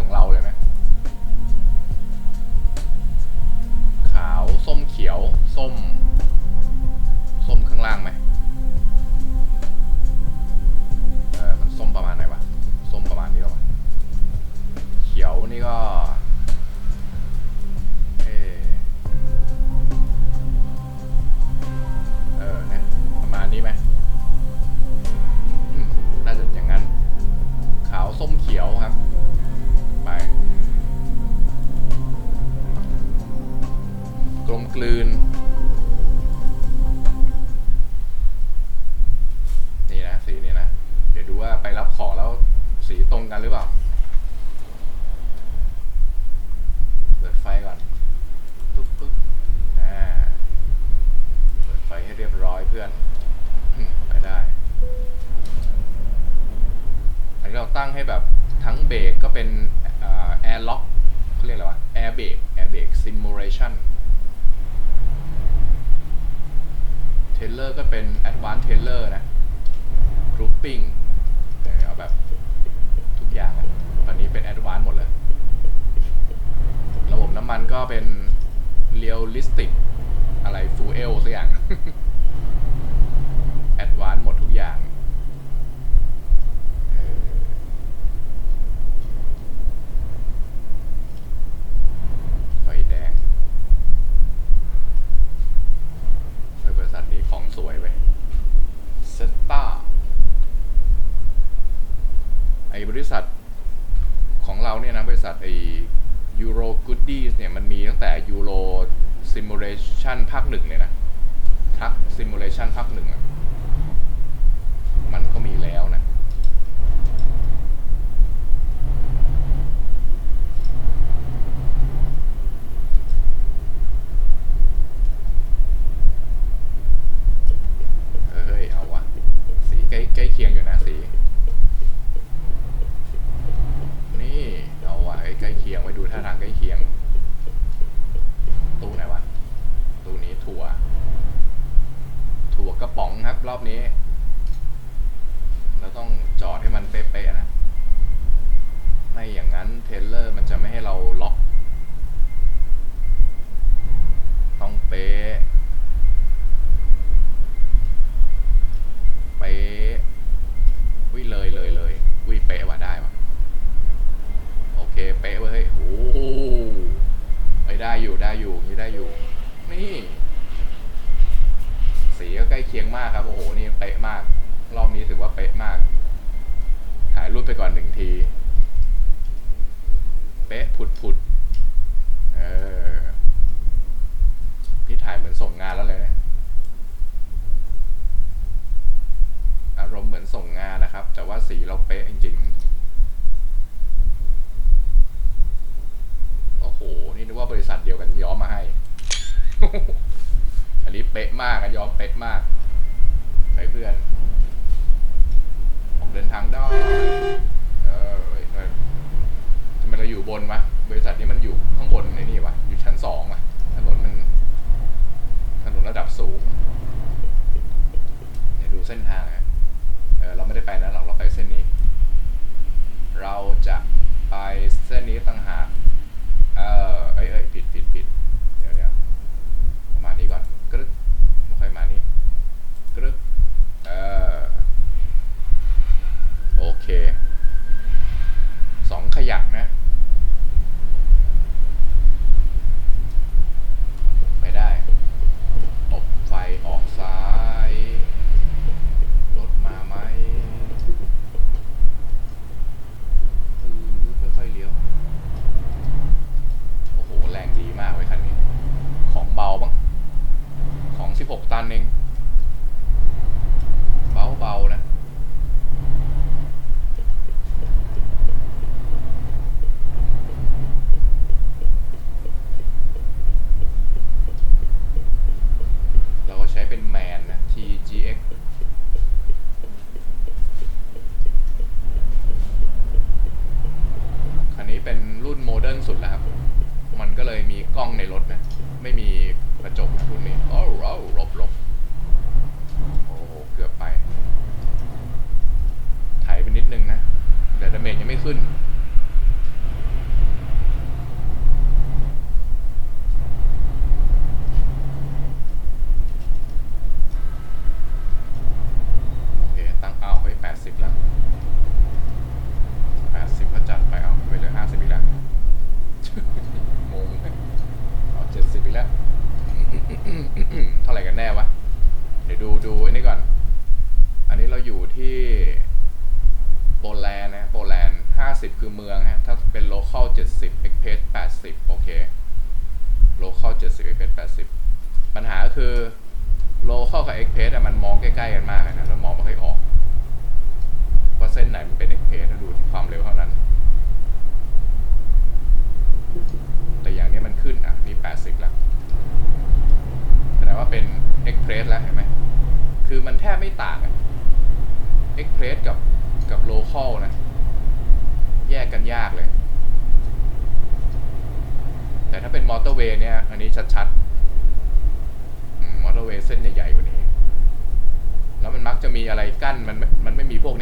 ของเรา พื่อนอืได้ อันนี้เราตั้งให้แบบทั้งเบรกก็เป็นแอร์ล็อกเขาเรียกอะไรวะแอร์เบรกแอร์เบรกซิมูเลชันเทเลอร์ก็เป็นแอดวานซ์เทเลอร์นะกรุ๊ปปิ้งเอาแบบทุกอย่างอะตอนนี้เป็นแอดวานซ์หมดเลย ระบบน้ำมันก็เป็นเรียลลิสติกอะไรฟูเอลสักอย่าง ยูโรกูดดี้เนี่ยมันมีตั้งแต่ยูโรซิมูเลชันภาคหนึ่งเนี่ยนะทักซิมูเลชันภาคหนึ่งอะ มันก็มีแล้วนะ ข้างบนในนี้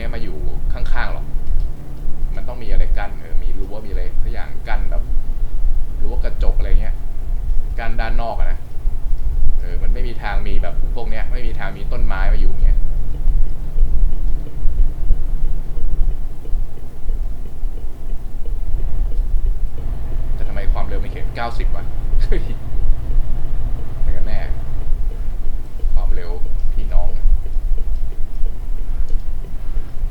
นี้มาอยู่ข้างๆหรอก มันต้องมีอะไรกั้นเออมีรั้วมีอะไรทุกอย่างกั้นแบบรั้วกระจกอะไรเงี้ยกั้นด้านนอกอะนะเออมันไม่มีทางมีแบบพวกเนี้ย ไม่มีทางมีต้นไม้มาอยู่เงี้ยแต่ทำไมความเร็วไม่เขียน90วะ เฮ้ยอะไรกันแน่ ความเร็วพี่น้อง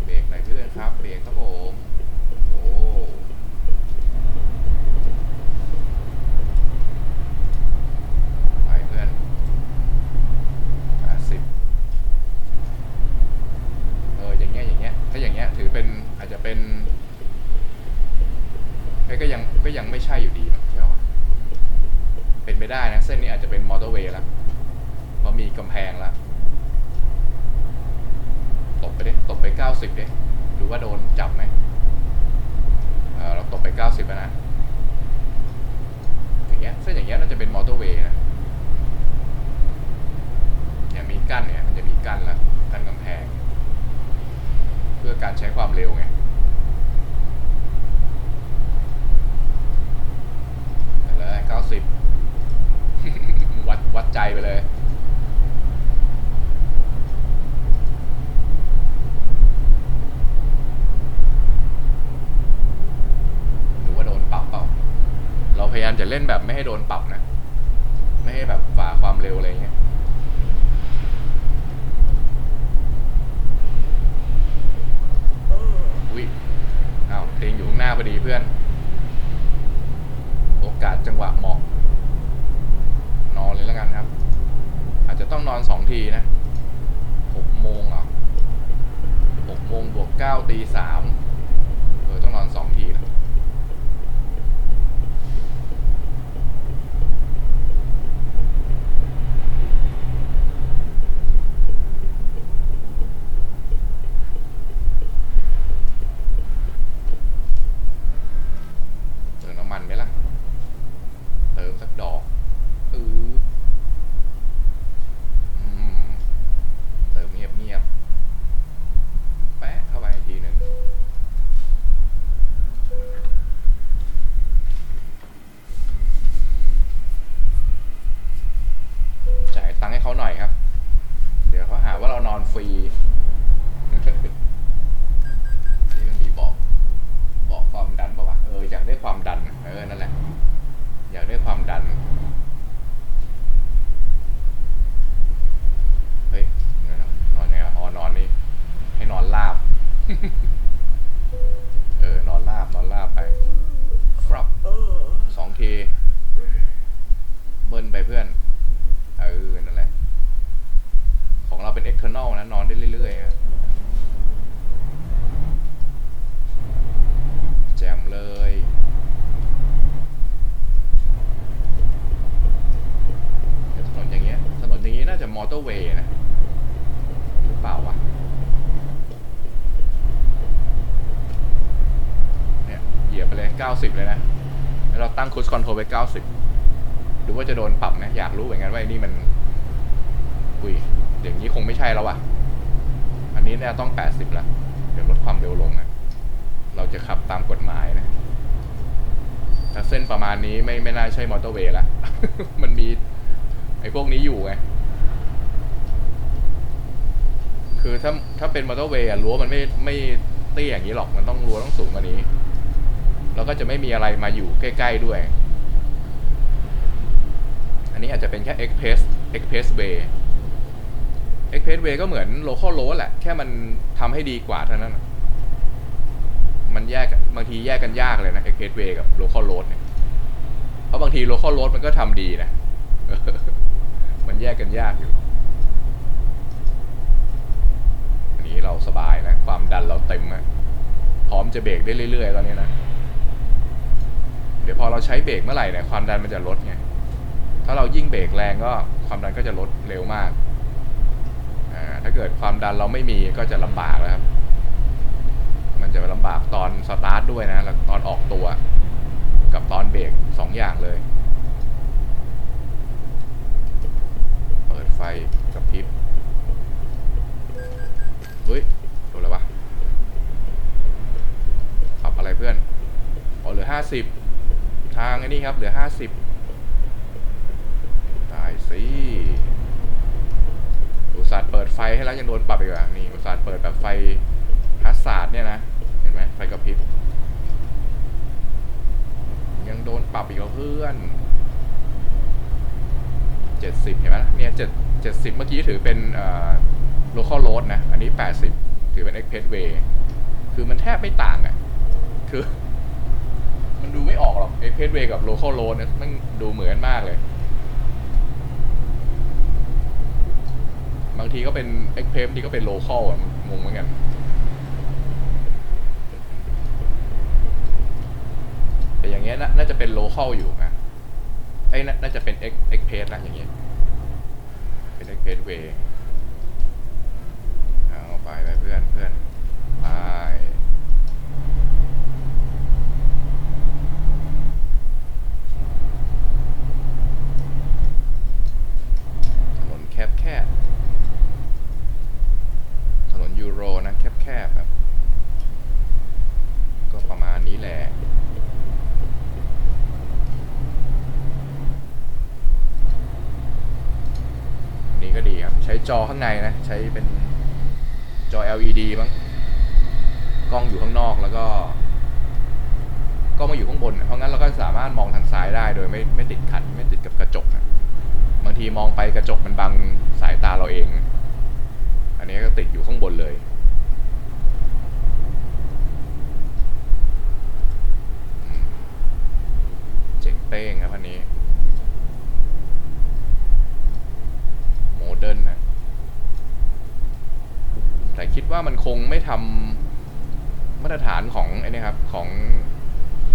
เบรกหน่อยเพื่อนครับ เบรกครับผม โอ้ ไปเพื่อนแปดสิบเออ อย่างเงี้ย อย่างเงี้ย ถ้าอย่างเงี้ย ถือเป็น อาจจะเป็นเฮ้ยก็ยัง ก็ยังไม่ใช่อยู่ดีมั้งใช่ไหมเป็นไปได้นะ เส้นนี้อาจจะเป็นมอเตอร์เวย์แล้วเพราะมีกำแพงแล้วตบไปดิตบไปเก้าสิบดิดูว่าโดนจับไหมเออเราตบไปเก้าสิบแล้วนะอย่างเงี้ยเส้นอย่างเงี้ยน่าจะเป็นมอเตอร์เวย์นะเนี่ยมีกั้นเนี่ยมันจะมีกั้นแล้วกั้นกำแพง เพื่อการใช้ความเร็วไงไปเลยเก้าสิบ วัดวัดใจ ไปเลยดูว่าโดนปรับเปล่า เราพยายามจะเล่นแบบไม่ให้โดนปรับนะ ไม่ให้แบบฝ่าความเร็วอะไรเงี้ยอุ้ยอ้าวเพลงอยู่ข้างหน้าพอดีเพื่อน โอกาสจังหวะเหมาะ นอนเลยแล้วกันครับ อาจจะต้อง นอนสองทีนะหกโมงเหรอหกโมงบวกเก้าตีสามเออต้องนอนสองทีนะ เติมน้ำมันไหมล่ะ เติมสักดอกอืออืมเติมเงียบเงียบๆแปะเข้าไปทีหนึ่ง จ่ายตังค์ให้ เขาหน่อยครับ เดี๋ยวเขาหาว่าเรานอนฟรีนี่มันมีบอก บอกความดันป่าวะเอออยากได้ความดันเออนั่นแหละ อยากได้ความดันเฮ้ยนอนยังไงวะอ๋อนอนนี่ให้นอนลาบ เออนอนลาบนอนลาบไป ครับสองที เบิ้ลไปเพื่อน เออ นั่นแหละ ของเราเป็น external นะ นอนได้เรื่อยๆนะ แจมเลยเดี๋ยวถนนอย่างเงี้ย ถนนอย่างงี้น่าจะมอเตอร์เวย์นะ หรือเปล่าวะ เนี่ยเหยียบไปเลย 90 เลยนะ แล้วเราตั้งคูสคอนโทรไป 90ดูว่าจะโดนปรับนะ อยากรู้เหมือนกันว่าไอ้นี่มันอุ้ยอย่างนี้คงไม่ใช่แล้วว่ะ อันนี้เนี่ยต้อง 80ล้วเดี๋ยวลดความเร็วลงนะ เราจะขับตามกฎหมายนะ ถ้าเส้นประมาณนี้ไม่ไม่น่าใช่มอเตอร์เวย์ละ มันมีไอ้พวกนี้อยู่ไง คือถ้าถ้าเป็นมอเตอร์เวย์อะรั้วมันไม่ไม่เตี้ยอย่างนี้หรอก มันต้องรั้วต้องสูงกว่านี้ แล้วก็จะไม่มีอะไรมาอยู่ใกล้ ๆด้วย อันนี้อาจจะเป็นแค่เอ็กเพรส expressway expressway ก็เหมือน local road แหละ แค่มันทำให้ดีกว่าเท่านั้น มันแยกบางทีแยกกันยากเลยนะ expressway กับ local road เนี่ย เพราะบางที local road มันก็ทำดีนะ มันแยกกันยากอยู่อันนี้เราสบายนะ ความดันเราเต็มอะพร้อมจะเบรกได้เรื่อยๆตอนนี้นะ ดี๋ยวพอเราใช้เบรกเมื่อไหร่เนี่ยความดันมันจะลดไง ถ้าเรายิ่งเบรกแรงก็ความดันก็จะลดเร็วมากอ่าถ้าเกิดความดันเราไม่มีก็จะลำบากแล้วครับ มันจะลำบากตอนสตาร์ทด้วยนะแล้วตอนออกตัว กับตอนเบรกสองอย่างเลย เปิดไฟกระพริบเฮ้ยโดนอะไรวะขับอะไรเพื่อนอ๋อเหลือห้าสิบ ทางอ้นี่ครับ เหลือห้าสิบตายสิอุตส่าห์เปิดไฟให้แล้วยังโดนปรับอีกอะนี่อุตส่าห์เปิดแบบไฟฮัสซาร์ดเนี่ยนะ เห็นไหมไฟกระพริบ ยังโดนปรับอีกเพื่อนเจ็ดสิบเห็นไหมเนี่ยเจ็ดเจ็ดสิบเมื่อกี้ถือเป็นเอ่อ local road นะ อันนี้80ถือเป็น expressway คือมันแทบไม่ต่างอะ่ะ คือ มันดูไม่ออกหรอก expressway กับ local road เนี่ยมันดูเหมือนมากเลย บางทีก็เป็น express บางทีก็เป็น local อะงงเหมือนกันแต่อย่างเงี้ยน่าน่าจะเป็น local อยู่นะไอ้น่าจะเป็น ex- express นะอย่างเงี้ยเป็น expressway เอาไปไปเพื่อนเพื่อนไปถนนแคบแคบถนนยูโรนะแค บแคบครับ ก็ประมาณนี้แหละนี้ก็ดีครับ ใช้จอข้างในนะ ใช้เป็นจอ LED บ้างกล้องอยู่ข้างนอกแล้วก็กล้องมาอยู่ข้างบน เพราะงั้นเราก็สามารถมองทางซ้ายได้โดยไม่ไม่ติดขัด ไม่ติดกับกระจกนะบางทีมองไปกระจกมันบังสายตาเราเอง อันนี้ก็ติดอยู่ข้างบนเลยอืม เจ๋งเป้งครับอันนี้โมเดิร์นนะ แต่คิดว่ามันคงไม่ทำมาตรฐานของไอ้นี่ครับ ของ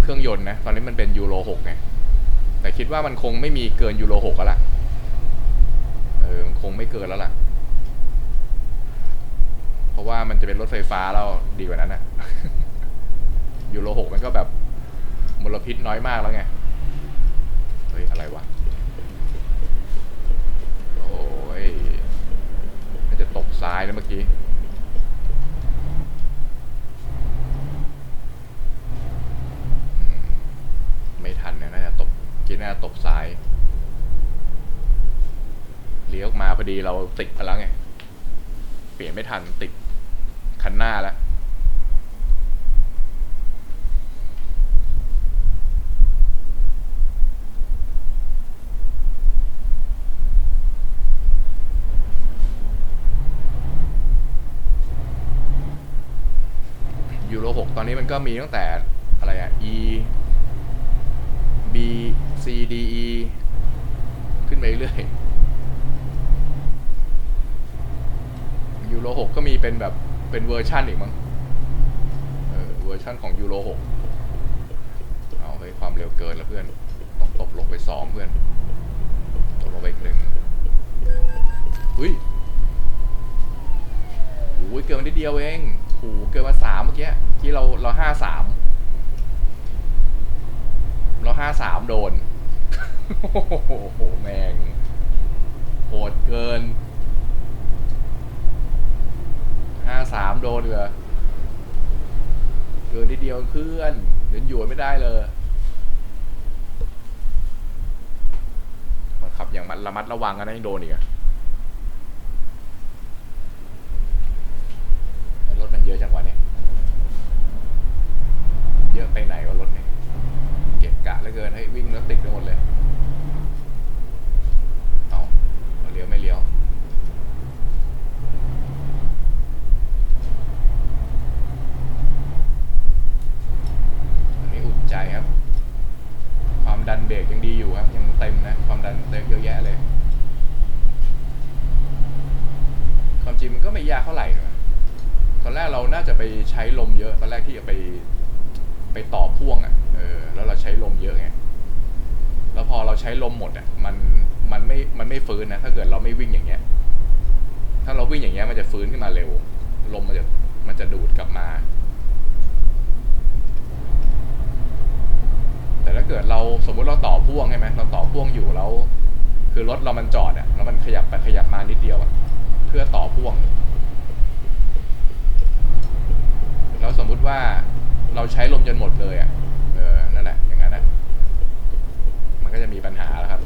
เครื่องยนต์นะ ตอนนี้มันเป็นยูโรหกไงแต่คิดว่ามันคงไม่มีเกินยูโรหกแล้วล่ะเออมันคงไม่เกินแล้วล่ะ เพราะว่ามันจะเป็นรถไฟฟ้าแล้วดีกว่านั้นนะยูโรหกมันก็แบบมลพิษน้อยมากแล้วไง ฮ้ย อะไรวะ โอ้ยน่าจะตกซ้ายนะเมื่อกี้ไม่ทันเนี่ยน่าจะตกกินน่าจะตกซ้าย เลี้ยวมาพอดีเราติดไปแล้วไง เปลี่ยนไม่ทันติดคันหน้าแล้ว ยู โรหกตอนนี้มันก็มีตั้งแต่อะไรอะ E B C D E ขึ้นไปเรื่อยยูโรหกก็มีเป็นแบบเป็นเวอร์ชันอีกมั้งเออเวอร์ชันของยูโรหกเอาไปความเร็วเกินแล้วเพื่อน ต้องตบลงไปสองเพื่อนตบลงไปอีกหนึ่งอุ้ยโอ้ยเกินมานิดเดียวเอง โอ้โหเกินมาสามเมื่อกี้ที่เราเราห้าสามเราห้าสามโดน โอ้โห แมงโหดเกินห้าสามโดนเลยเกินนิดเดียวเพื่อนเดินหยวนไม่ได้เลยมันขับอย่างมันระมัดระวังกันนะยังโดนอีกอะ รถมันเยอะจังวะเนี่ย เยอะไปไหนวะรถเนี่ย เก็บกะเหลือเกินให้ยวิ่งแล้วติดไปหมดเลย เอา ยากเท่าไหร่นะตอนแรกเราน่าจะไปใช้ลมเยอะ ตอนแรกที่จะไป ไปต่อพ่วงอะ่ะ เออ แล้วเราใช้ลมเยอะไง แล้วพอเราใช้ลมหมดอะ่ะ มัน มันไม่ มันไม่ฟื้นนะ ถ้าเกิดเราไม่วิ่งอย่างเงี้ย ถ้าเราวิ่งอย่างเงี้ยมันจะฟื้นขึ้นมาเร็ว ลมมันจะมันจะดูดกลับมา แต่ถ้าเกิดเราสมมุติเราต่อพ่วงใช่ไหมเราต่อพ่วงอยู่แล้ว คือรถเรามันจอดอะแล้วมันขยับไปขยับมานิดเดียวอะเพื่อต่อพ่วง แล้วสมมุติว่าเราใช้ลมจนหมดเลยอะเออนั่นแหละอย่างนั้นอะมันก็จะมีปัญหาแล้วครับ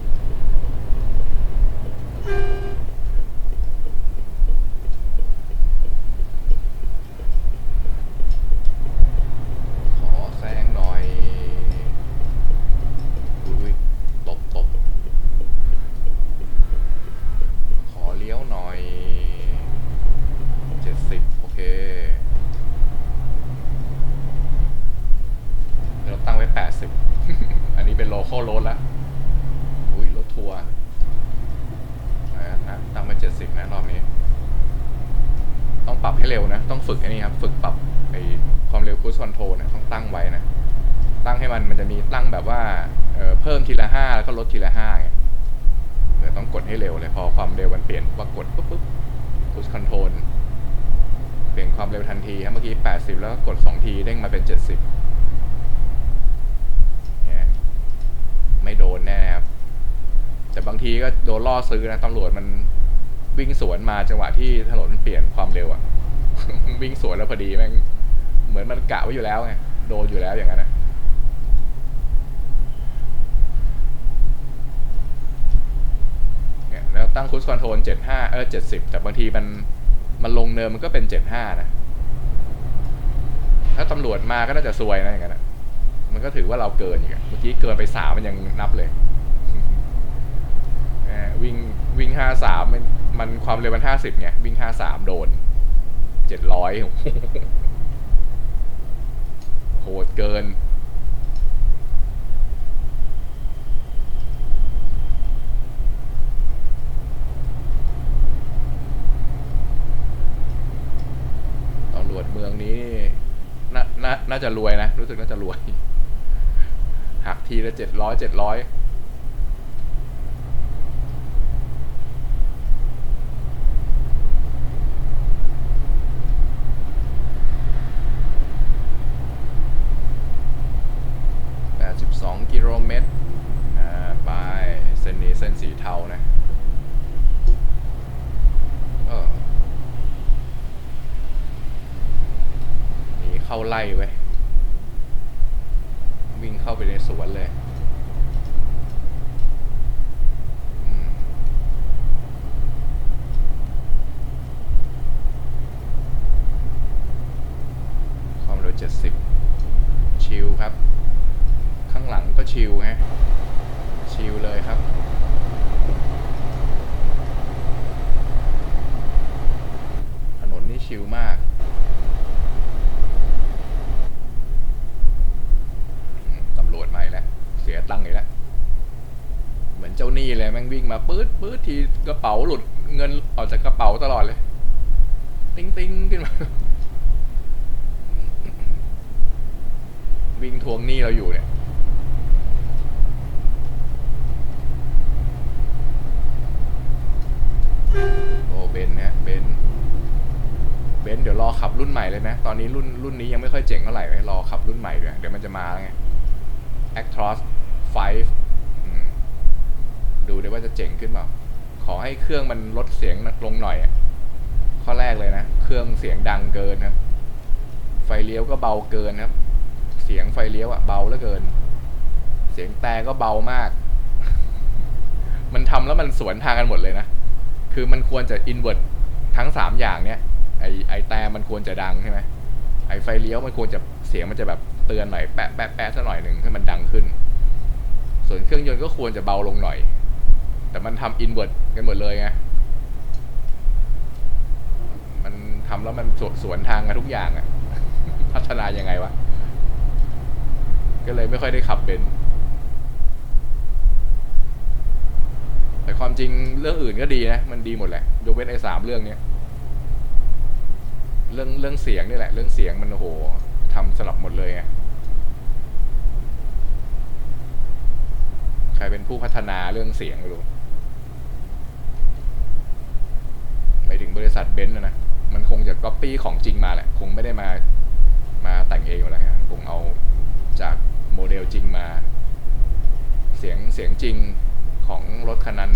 ขอแซงหน่อย อุ้ยตบตบขอเลี้ยวหน่อย เจ็ดสิบโอเค เดี๋ยวเราตั้งไว้แปดสิบ อันนี้เป็นโลคอลรถแล้วัวนะนะตั้งไว้เจ็ดสิบนะรอบนี้ ต้องปรับให้เร็วนะ ต้องฝึกไอ้นี่ครับ ฝึกปรับไอ้ความเร็วคูสคอนโทรนะต้องตั้งไว้นะ ตั้งให้มันมันจะมีตั้งแบบว่าเเพิ่มทีละห้าแล้วก็ลดทีละห้าไงเดี๋ยวต้องกดให้เร็วเลยพอความเร็วมันเปลี่ยนว่ากดปุ๊บปุ๊บพุชคอนโทรเปลี่ยนความเร็วทันทีครับเมื่อกี้80แล้วก็กด2ทีเด้งมาเป็น70เนี่ยไม่โดนแน่ครับ แต่บางทีก็โดนล่อซื้อนะตำรวจมันวิ่งสวนมาจังหวะที่ถนนเปลี่ยนความเร็วอะวิ่งสวนแล้วพอดีแม่งเหมือนมันกะไว้อยู่แล้วไงโดนอยู่แล้วอย่างนั้นนะเนี่ยแล้วตั้งคูสคอนโทรลเจ็ดห้าเออเจ็ดสิบแต่บางทีมันมันลงเนินมันก็เป็นเจ็ดห้านะ ถ้าตำรวจมาก็น่าจะซวยนะอย่างนั้นนะมันก็ถือว่าเราเกินอีกเมื่อกี้เกินไปสามมันยังนับเลย วิ่งวิ่งห้าสามมันมันความเร็วมันห้าสิบไงวิ่งห้าสามโดนเจ็ดร้อยโหดเกิน ตำรวจเมืองนี้น่าน่าน่าจะรวยนะ รู้สึกน่าจะรวย หักทีละเจ็ดร้อยเจ็ดร้อยแปดสิบสองกิโลเมตร อ่า ไป เส้นนี้เส้นสีเทานะ เออ หนี เข้าไล่ไว้ยวิ่งเข้าไปในสวนเลยอืมความเร็วเจ็ดสิบชิลครับ ข้างหลังก็ชิลฮะ ชิลเลยครับ ถนนนี่ชิลมาก อืมตำรวจมาอีกแล้ว เสียตังค์อีกแล้ว เหมือนเจ้าหนี้เลยแม่งวิ่งมาปื๊ดปื๊ดทีกระเป๋าหลุดเงินออกจากกระเป๋าตลอดเลย ติ้งติ้งขึ้นมา วิ่งทวงหนี้เราอยู่เนี่ย โอ้เบนซ์นะเบนเบนเดี๋ยวรอขับรุ่นใหม่เลยนะ ตอนนี้รุ่นรุ่นนี้ยังไม่ค่อยเจ๋งเท่าไหร่เลยรอขับรุ่นใหม่ด้วย เดี๋ยวมันจะมาแล้วไง Actros 5อืมดูดิว่าจะเจ๋งขึ้นเปล่า ขอให้เครื่องมันลดเสียงลงหน่อยอะข้อแรกเลยนะ เครื่องเสียงดังเกินครับ ไฟเลี้ยวก็เบาเกินครับ สียงไฟเลี้ยวอะเบาเหลือเกิน เสียงแต่ก็เบามาก มันทำแล้วมันสวนทางกันหมดเลยนะ คือมันควรจะอินเวอร์ตทั้งสามอย่างเนี้ยไอไอแต่มันควรจะดังใช่ไหมไอไฟเลี้ยวมันควรจะเสียงมันจะแบบเตือนหน่อยแปะแปะแปะสักหน่อยหนึ่งให้มันดังขึ้น ส่วนเครื่องยนต์ก็ควรจะเบาลงหน่อย แต่มันทำอินเวอร์ตกันหมดเลยไงมันทำแล้วมันสวนสวนทางกันทุกอย่างอะพัฒนายังไงวะ ก็เลยไม่ค่อยได้ขับเบนซ์แต่ความจริงเรื่องอื่นก็ดีนะ มันดีหมดแหละ ยกเว้นไอ้สามเรื่องเนี้ย เรื่องเรื่องเสียงนี่แหละ เรื่องเสียงมันโอ้โหทำสลับหมดเลยไงใครเป็นผู้พัฒนาเรื่องเสียงไม่รู้ไม่ถึงบริษัทเบนซ์นะนะ มันคงจะก๊อปปี้ของจริงมาแหละ คงไม่ได้มา มาแต่งเองอยู่แล้วคงเอาจาก โมเดลจริงมา เสียงเสียงจริงของรถคันนั้น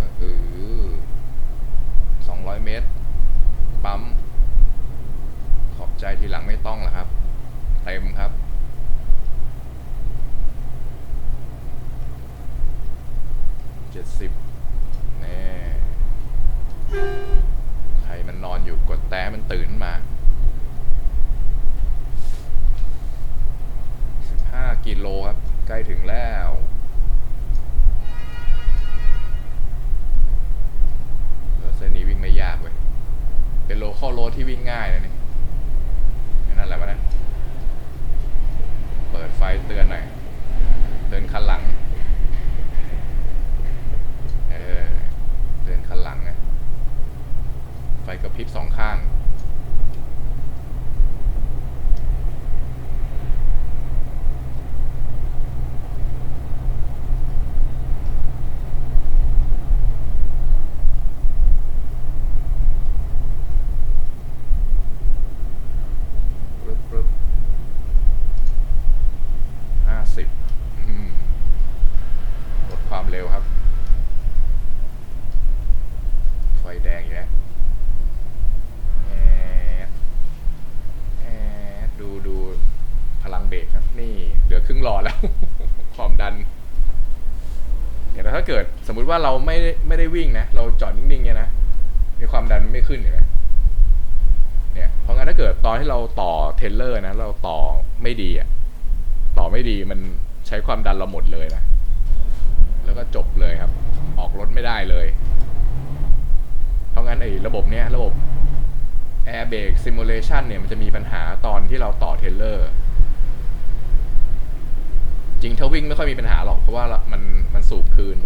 ก็คือสองร้อยเมตร ปั๊ม ขอบใจทีหลังไม่ต้องหรอครับ เต็มครับ เจ็ดสิบแน่ใครมันนอนอยู่กดแต่มันตื่นมาสิบห้ากิโลครับ ใกล้ถึงแล้ว เออเส้นนี้วิ่งไม่ยากเว้ย เป็นโลคอลโรดที่วิ่งง่ายนะนี่ไม่นั่นแหละวะนะเปิดไฟเตือนหน่อย เตือนคันหลัง เออ เตือนคันหลังไงไฟกระพริบสองข้าง ปึ๊บปึ๊บห้าสิบลดความเร็วครับ ไฟแดงอยู่แล้วแอดแอดดูดูพลังเบรกครับ นี่ เหลือครึ่งหลอดแล้ว ความดันเนี่ยแต่ถ้าเกิดสมมุติว่าเราไม่ได้ไม่ได้ วิ่งนะ เราจอดนิ่งๆเนี่ยนะ มีความดันไม่ขึ้นเห็นไหมเนี่ย เพราะงั้นถ้าเกิดตอนที่เราต่อเทเลอร์นะ เราต่อไม่ดีอะ ต่อไม่ดีมันใช้ความดันเราหมดเลยนะ แล้วก็จบเลยครับ ออกรถไม่ได้เลย เพราะงั้นไอ้ระบบเนี้ยระบบ Air Brake Simulation เนี่ยมันจะมีปัญหาตอนที่เราต่อเทเลอร์ จริงถ้าวิ่งไม่ค่อยมีปัญหาหรอกเพราะว่ามันมันสูบคืน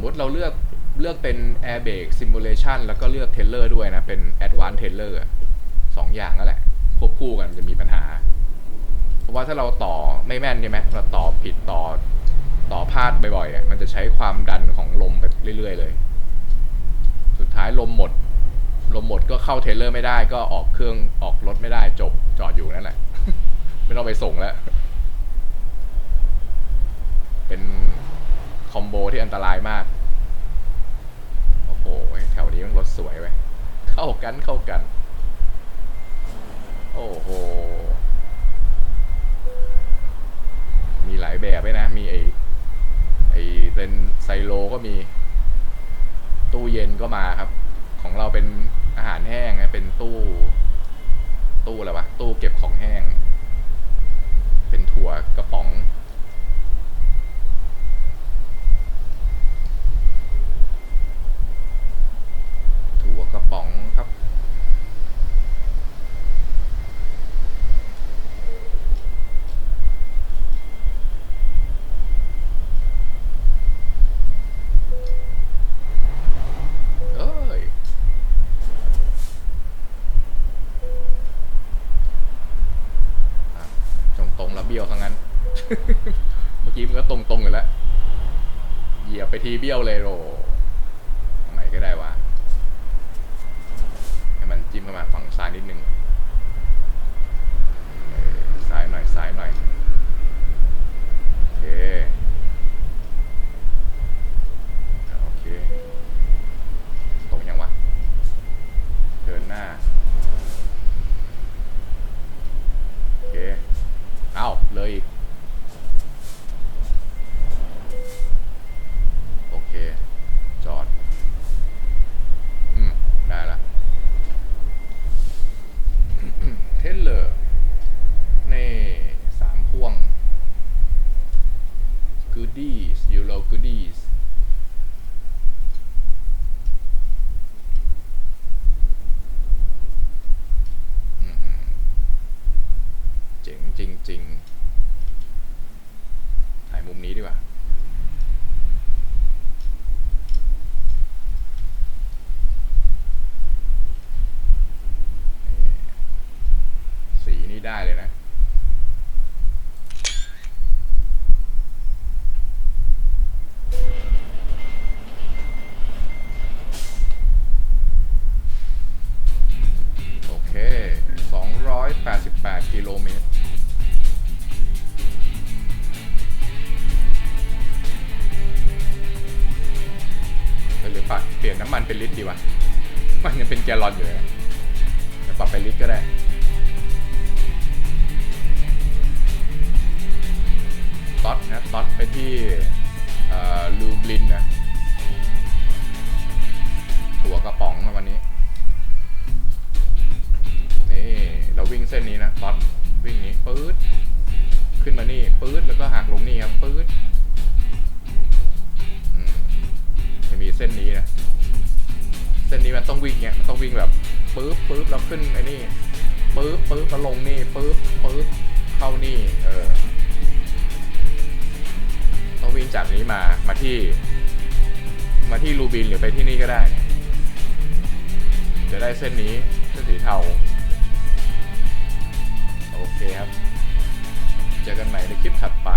มมติเราเลือกเลือกเป็น Air Brake Simulation แล้วก็เลือก t a i l o r ด้วยนะ เป็น Advanced t a i l o r สองอย่างนั่นแหละควบคู่กันจะมีปัญหา เพราะว่าถ้าเราต่อไม่แม่นใช่ไหมเราต่อผิดต่อต่อพลาดบ่อยๆมันจะใช้ความดันของลมไปเรื่อยๆเลย สุดท้ายลมหมด ลมหมดก็เข้าเทเลอร์ไม่ได้ ก็ออกเครื่องออกรถไม่ได้จบจอดอยู่นั่นแหละ ไม่ต้องไปส่งแล้ว เป็น คอมโบที่อันตรายมาก โอ้โห แถวนี้มันรถสวยเว้ย เข้ากันเข้ากัน โอ้โห มีหลายแบบเลยนะ มีไอไอเป็นไซโลก็มี ตู้เย็นก็มาครับ ของเราเป็นอาหารแห้งนะเป็นตู้ ตู้อะไรวะ ตู้เก็บของแห้ง เป็นถั่วกระป๋อง ถั่ว กระป๋องครับ เอ้ย อะตรงตรงๆแล้วเบี้ยวทั้งนั้น เมื่อกี้มันก็ตรงตรงๆอยู่แล้ว เหยียบไปทีเบี้ยวเลยโรทำไมก็ได้วะ ให้มันจิ้มเข้ามาฝั่ง ซ้ายนิดนึง อนอยู่เลยนะเดี๋ยวปรับไปลิตรก็ได้ต๊อตนะต๊อตไปที่ลูบลินนะตัวกระป๋องมาวันนี้ นี่ เราวิ่งเส้นนี้นะต๊อตวิ่งนี้ปื๊ดขึ้นมานี่ปื๊ดแล้วก็หักลงนี่ครับปื๊ดจะมีเส้นนี้นะ มันต้องวิ่งเงี้ยมันต้องวิ่งแบบปื๊บปื๊บแล้วขึ้นไอ้นี่ปื๊บปื๊บแล้วลงนี่ปื๊บปื๊บเข้านี่ เออต้องวิ่งจากนี้มามาที่ มาที่รูบินหรือไปที่นี่ก็ได้ จะได้เส้นนี้เส้นสีเทาโอเคครับ เจอกันใหม่ในคลิปถัดไป